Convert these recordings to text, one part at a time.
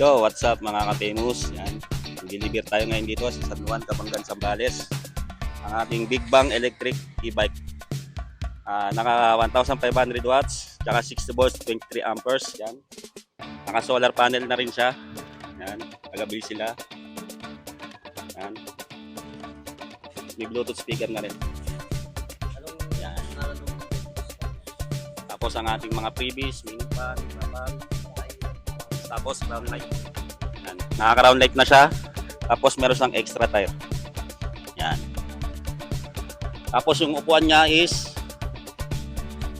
Yo, what's up mga ka-famous? Yan. Deliver tayo ngayon dito sa San Juan, Kabangan, Zambales. Ang ating Big Bang Electric e-bike. Ah, naka 1,500 watts, tsaka 60 volts, 23 amperes. Yan. Naka solar panel na rin siya. Yan. Tagabil sila. Yan. May Bluetooth speaker na rin. Yan. Tapos ang ating mga freebies, mini fan, fan, tapos round light. Yan. Nakaka-round light na siya. Tapos meron siyang extra tire. Yan. Tapos yung upuan niya is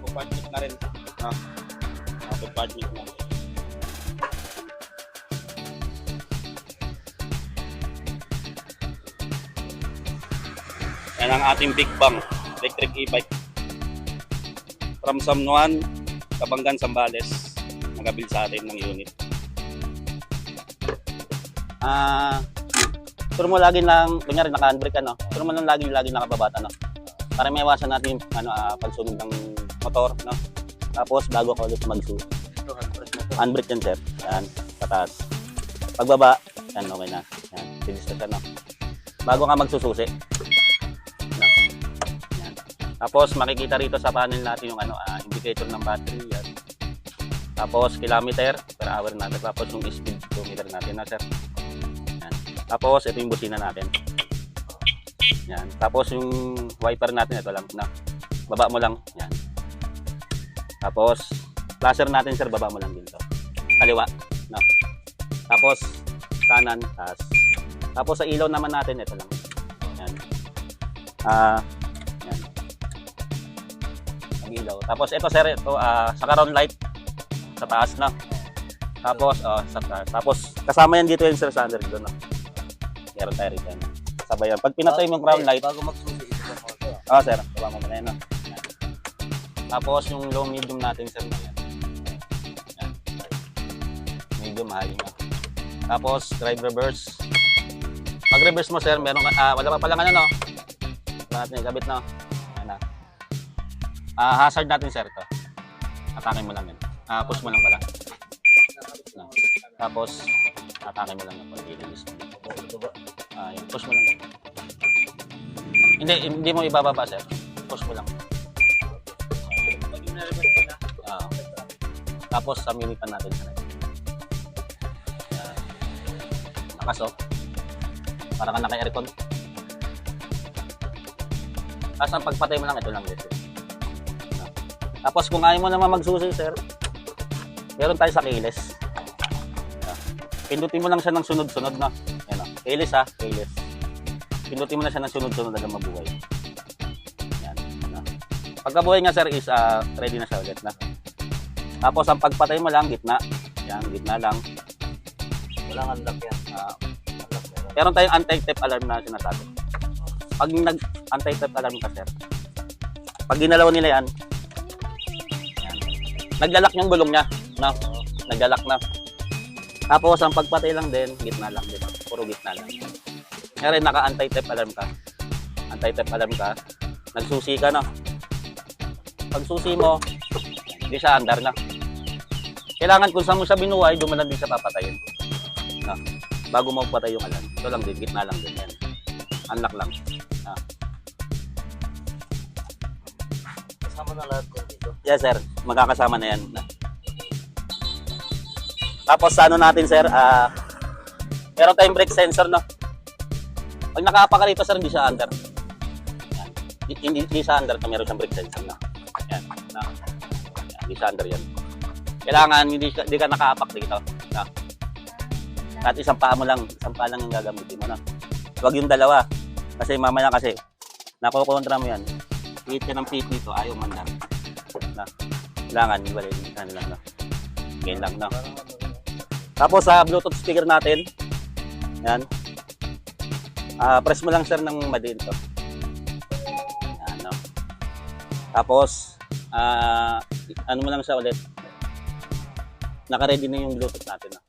compartment na rin. No? Ah, compartment na. Yan ang ating Big Bang electric e-bike. From Samnuan, Kabanggan, Sambales. Nagabil sa atin ng unit. Ah, uh, mo lagi lang, kunyari naka-handbrake ka, no? Turo mo lang lagi, lagi nakababata, no? Para may iwasan natin ano, ah, pagsunog ng motor, no? Tapos, bago ka ulit magsu. Handbrake yan, sir. Yan, pataas. Pagbaba, yan, okay na. Yan, bilis na siya, no? Bago ka magsususi. No? Yan. Tapos, makikita rito sa panel natin yung ano, ah, indicator ng battery, yan. Tapos, kilometer per hour natin. Tapos, yung speed meter natin na, sir. Tapos, ito yung busina natin. Yan. Tapos, yung wiper natin, ito lang. Na. Baba mo lang. Yan. Tapos, flasher natin, sir, baba mo lang dito. Kaliwa. No. Tapos, kanan, taas. Tapos, sa ilaw naman natin, ito lang. Yan. Ah, yan. Ang ilaw. Tapos, ito, sir, ito, ah, sa caron light, sa taas na. Tapos, oh, sa. Tapos, kasama yan dito yung sir sa under doon. No? Meron tayo rito. Sabay yan. Pag pinatay mo yung crown light, Bago magsusi, ito mo ito? ah, sir, baba mo muna yan. No? Tapos, yung low medium natin, sir, yan. Yan. Medium, high na. Tapos, drive reverse. Pag reverse mo, sir, meron ka, ah, wala pa palang ano, no? Wala natin ikabit, no? Yan na. Ah, hazard natin, sir, ito. Atake mo lang yan. Ah, push mo lang pala. No. Tapos, atake mo lang yung pag-release mo. Ito ba? Ah, yun. Push mo lang. Hindi, hindi mo ibababa, sir. Push mo lang. Ah. Tapos, sa minipan natin sir. Yan. Nakaso. Para ka naka-aircon. Tapos, ang pagpatay mo lang, ito lang dito. Ah. Tapos, kung ayaw mo naman magsusi, sir, meron tayo sa keyless. Pindutin mo lang siya ng sunod-sunod na. Yan, ah. Keyless ha, keyless. Pindutin mo na siya ng sunod-sunod hanggang mabuhay. Yan. Ah. Pagkabuhay nga, sir, is ah, ready na siya ulit na. Tapos ang pagpatay mo lang, gitna. Yan, gitna lang. walang unlock yan. Ah, Unlock meron. tayong anti-theft alarm na sinasabi. Pag nag-anti-theft alarm ka, sir, pag ginalaw nila yan, yan naglalak yung gulong niya. No? Naglalak na. Tapos ang pagpatay lang din, gitna lang din. Puro gitna lang. Kaya rin naka-anti-theft alarm ka. Anti-theft alarm ka. Nagsusi ka, no? Pag susi mo, hindi siya andar na. Kailangan kung saan mo siya binuhay, doon mo lang din siya papatayin. No? Bago mo patay yung alarm. Ito lang din, gitna lang din yan. Unlock lang. Kasama na lahat ko dito. Yes, sir. Magkakasama na yan. Tapos ano natin, sir, ah meron tayong brake sensor, no? Pag nakapa ka rito, sir, hindi siya under. Yan. Hindi, hindi, siya under, meron siyang brake sensor, no? Yan. No? Yan. Hindi siya under yan. Kailangan hindi, ka- hindi ka nakaapak dito. No? At isang paa mo lang, isang paa lang yung gagamitin mo, no? Huwag yung dalawa. Kasi mamaya kasi, nakukontra mo yan. Hit ka ng pit dito, ayaw mandar. Na. Kailangan, iwalay din ka lang, no? Ngayon lang, no? Tapos sa Bluetooth speaker natin, yan. Ah, press mo lang sir ng madiin to. Yan, no? Tapos, ah, ano mo lang siya ulit. Naka-ready na yung Bluetooth natin. No?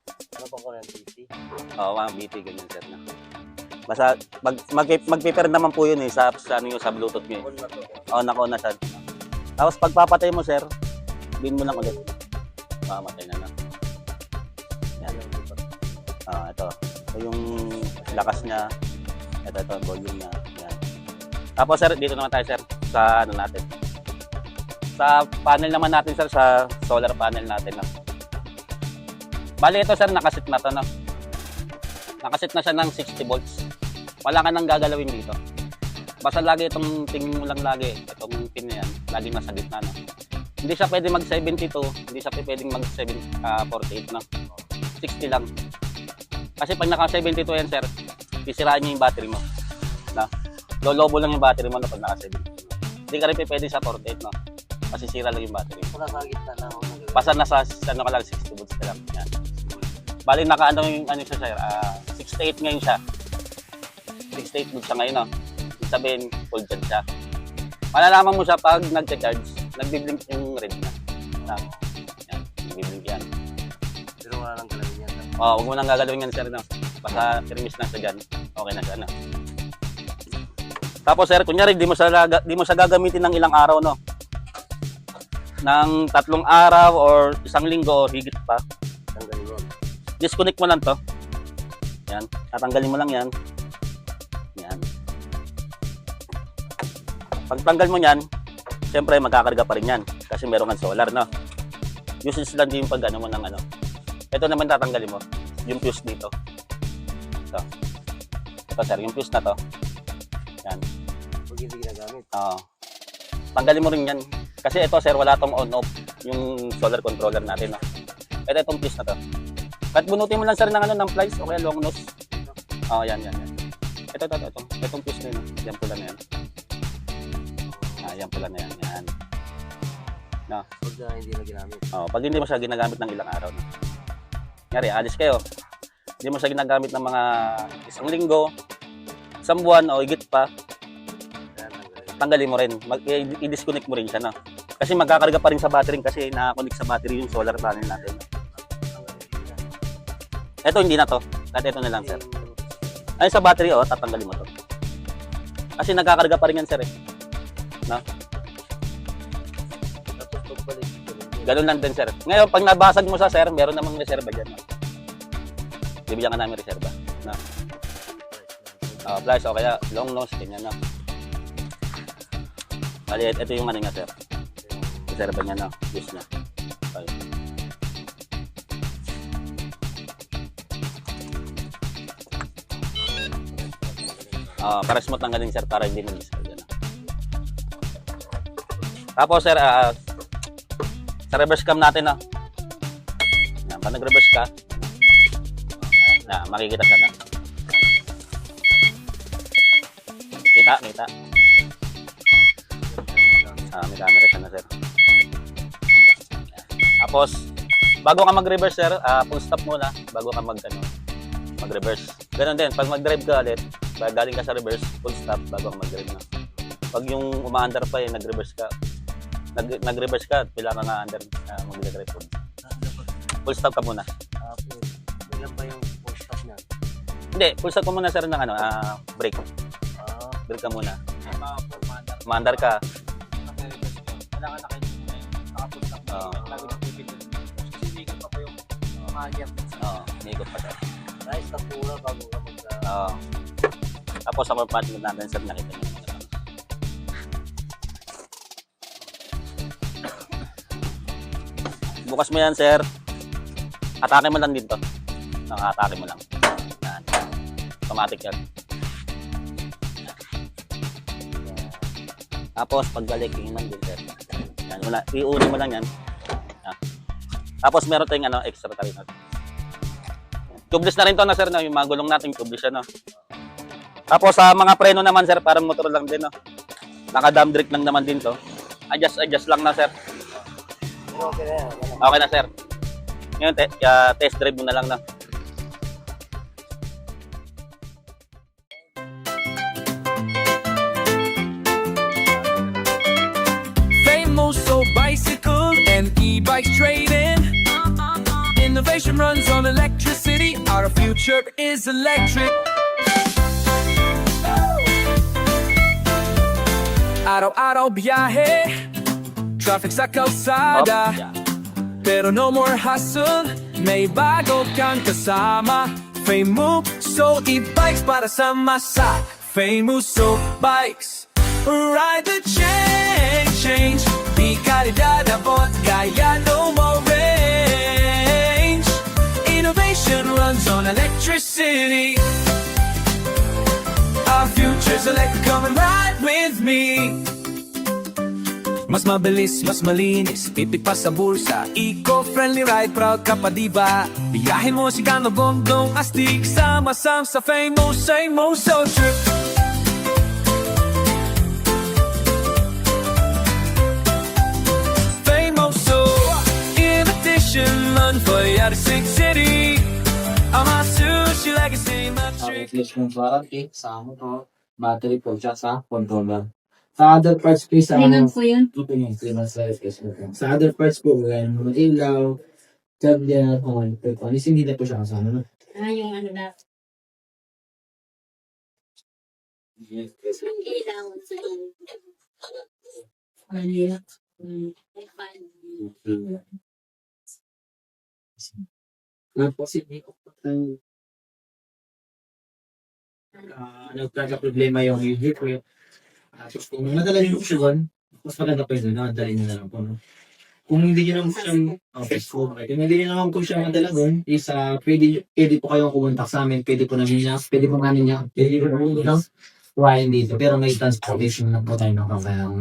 ano pang kurang PC? Oo, mga BT, ganyan sir na. Basta, mag, mag, mag-prepare naman po yun eh, sa, sa, ano, sa Bluetooth nyo. eh. Oo, nako na siya. Tapos pagpapatay mo sir, bin mo lang ulit. Makamatay na. Ah, ito. Ito yung lakas niya. Ito, ito, volume niya. Yan. Tapos sir, dito naman tayo sir sa ano natin. Sa panel naman natin sir, sa solar panel natin. No? Bali ito sir, nakasit na to. No? Nakasit na siya ng 60 volts. Wala ka nang gagalawin dito. Basta lagi itong tingin mo lang lagi, itong pin na yan, lagi nasa gitna. No? Hindi siya pwede mag 72, hindi siya pwedeng mag 7, ah, 48 no. 60 lang. Kasi pag naka 72 yan sir, sisiraan niya yung battery mo. No? Lolobo lang yung battery mo no, pag naka 72. Hindi ka rin pwede sa 48 no. Masisira lang yung battery. Wala sa gitna na nag- Basta nasa ano ka lang 60 volts ka lang. Yan. Bali naka ano yung ano siya sir, ah, 68 ngayon siya. 68 volts siya ngayon no. Ibig sabihin full charge siya. Malalaman mo siya pag nagcha-charge, nagbi-blink yung red na. Na. Yan, nagbi-blink yan. Oh, huwag mo nang gagalawin yan sir no. Basta permis na siya dyan. Okay na siya no. Tapos sir, kunyari di mo sa di mo sa gagamitin ng ilang araw no. Ng tatlong araw or isang linggo or higit pa. Tanggalin yan. disconnect mo lang to. Yan. Tatanggalin mo lang yan. Yan. Pag tanggal mo yan, siyempre magkakarga pa rin yan. Kasi meron kang solar, no? Useless lang din yung pag ano mo ng ano. Ito naman tatanggalin mo. Yung fuse dito. Ito. Ito sir, yung fuse na to. Yan. Pag hindi ginagamit. Oo. tanggalin mo rin yan. Kasi ito sir, wala tong on-off. Yung solar controller natin, no? Ito itong fuse na to. Kahit bunutin mo lang sir ng ano, ng plies o kaya long nose. Oo, yan, yan, yan. Ito, ito, ito, ito. Itong fuse na yun, no? Yan pula na yan. Ah, yan pula na yan, yan. Pag ah, hindi na ginamit. Oh, pag hindi mo siya ginagamit ng ilang araw, no? Ngari, alis kayo. Hindi mo siya ginagamit ng mga isang linggo, isang buwan o higit pa, tanggalin. mo rin. I-disconnect mo rin siya, no? Kasi magkakarga pa rin sa battery kasi nakakonect sa battery yung solar panel natin. Ito hindi na to. Kahit ito na lang, sir. Ay, sa battery, oh, tatanggalin mo to. Kasi nagkakarga pa rin yan, sir. Eh. Din. Ganun lang din, sir. Ngayon, pag nabasag mo sa sir, meron namang reserva dyan. No? Bibigyan ka namin reserva. No? Uh, flash, o kaya long nose, ganyan, no? Bali, ito yung ano nga, sir. Reserva niya, no? Use niya. Okay. Ah, para smooth lang galing sir para hindi mag-discard. Tapos sir, ah, sa reverse cam natin na. Yan, pag nag-reverse ka, na makikita ka na. Kita, kita. Ah, may camera siya na sir. Tapos, bago ka mag-reverse sir, ah, full stop muna bago ka mag ano, mag-reverse. Ganun din, pag mag-drive ka ulit, pag galing ka sa reverse, full stop bago ka mag-drive na. Pag yung umaandar pa eh, nag-reverse ka, nag, nag-reverse ka, pila ka nga under, uh, mag-drive full. Full stop ka muna. Tapos, ilan ba yung full stop niya? Hindi, full stop ka muna sir ng ano, ah, break. Ah, Break ka muna. formatter. Umaandar ka, Naka-reverse ko. Wala ka nakaisip na yun. Nakapunta ka. Oo. Lagi na bibigyan. Kasi sinigat pa pa yung oo, iniikot pa siya. nice na pula bago ka mag... ah, Oo. Tapos sa compartment natin sir, nakita Bukas mo yan, sir. Atake mo lang dito. Nakatake mo lang. Yan. Automatic yan. Tapos pagbalik, yung man din, sir. Yan, wala. Iuri mo lang yan. Yan. Tapos meron tayong ano, extra tayo natin. Tubeless na rin to na sir, no? yung mga gulong natin tubeless yan. No? Tapos sa mga preno naman sir, parang motor lang din. No? Naka-dam brake lang naman din to. Adjust, adjust lang na sir. okay na yan. Wala. Okay na sir. Ngayon, te- kaya test drive mo na lang na. Famoso bicycle and e-bikes trading. Innovation runs on electricity. Our future is electric. Araw-araw biyahe Traffic sa kalsada uh, Yeah. Pero no more hassle May bago kang kasama. Famous so e-bikes para sa masa. Famous so bikes. Ride the change, change. Di kalidad abot kaya no more range. Innovation runs on electricity. Our future's electric, come and ride with me mas mabilis, mas malinis, tipid pa sa bulsa. Eco-friendly ride, proud ka pa diba? Biyahin mo si Gano Gongdong Astig. Sama-sam sa famous, famous so trip Famous so In addition, man for Yarisig City. I'm a sushi legacy, my trick replacement warranty sa ano to, battery po siya sa controller. Sa other parts po sa ano, po yun? ito yung 3 months na replacement po. Sa other parts po, gaya ng mga ilaw, charger, okay, pero kung alis hindi na po siya kasama. No? Ah, yung ano na. Yes, Yung ilaw sa Ano yun? Hmm. Tapos hindi ko pa tayo uh, nagkaka-problema yung user ko. Tapos kung madala yung option, mas maganda pa yun, nakadali na lang po. No? Kung hindi nyo naman siyang office ko, okay. Kung hindi nyo naman po siya madala doon, is uh, pwede, pwede po kayong kumontak sa amin, pwede po namin niya, pwede po namin niya, pwede po namin niya, Ryan dito, pero may transportation lang po tayo ng kabayang.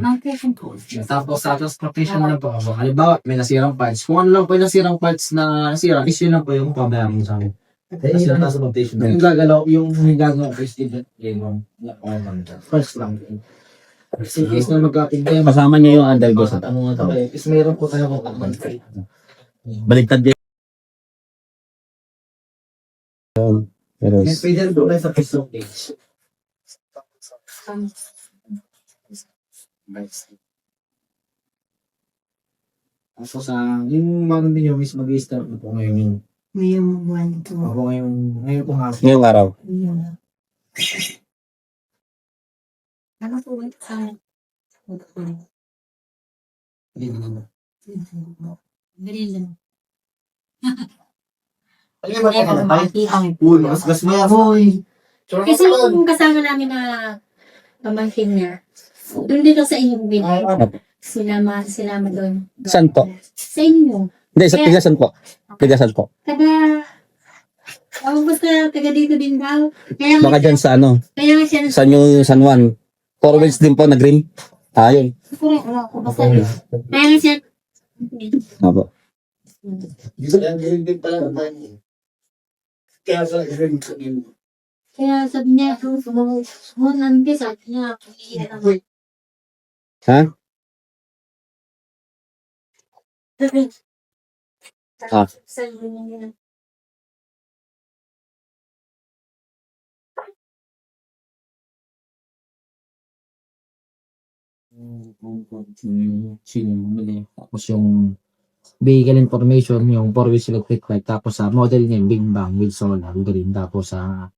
Tapos sa transportation lang po ako. Halimbawa, may nasirang parts. Kung ano lang po yung nasirang parts na nasira, is yun lang po yung pabayaan mo sa amin. Tapos yung transportation. Yung gagalaw, yung yung gagalaw ko is din yung first lang. In case na magkakintay, Kasama niya yung undergo sa ano nga to? Is meron po tayo kung monthly. Baliktad din. Pero Yes, pwede rin po tayo sa Facebook page. Tapos sa yung mga ninyo is mag-start na po ngayon yung Ngayong buwan to. ako ngayon ngayon po nga ngayong araw. Yun. Ano po ba? Ah, Dali lang. Ano ba ito? Ay, uy, mas gas mo yan. Hoy. Kasi yung kasama namin na pamangkin niya, doon dito sa inyong binay. Sinama, sinama doon. Saan po? Sa inyo. Hindi, sa tigasan po. Tigasan po. Taga, ako basta taga dito din daw. Kaya Baka dyan sa ano, Kaya nga siya sa New San Juan. Four wheels din po na green. Ah, yun. Kung ano ako basta. Kaya nga siya. Apo. Yun. Kaya sa Kaya sabi niya, sumunod ka sabi niya, hindi naman. Ha? Ah. Sabi niya, sino bumili. Tapos yung vehicle information, yung 4 wheels electric bike. Tapos sa model niya, Big Bang with solar green. Tapos sa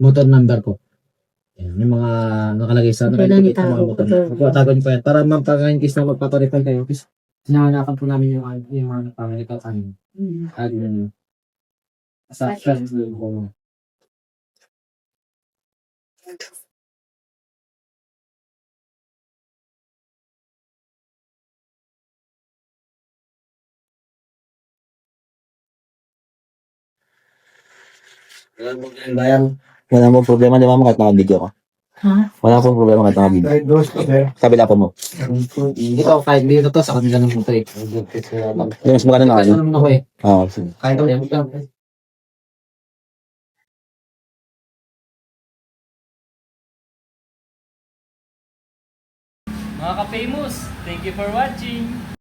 motor number ko. Yan, yung mga nakalagay sa nakalagay ni sa mga motor. Ko yan. Para mapag in case na magpaparefund kayo. Kasi sinahanapan po namin yung, yung mga pangalikat amin. "Hmm, At yung sa friends ko. Bayan. Wala mo problema di mama kahit naka-video ko. Ha? Wala akong problema kahit naka-video. Kabila po mo. Ito, kahit dito to, sa kanila ng motor eh. Yung mas maganda na Kahit kayo. ano naman ako eh. Oo, sige. Kahit ako yan. Mga ka-famous, thank you for watching!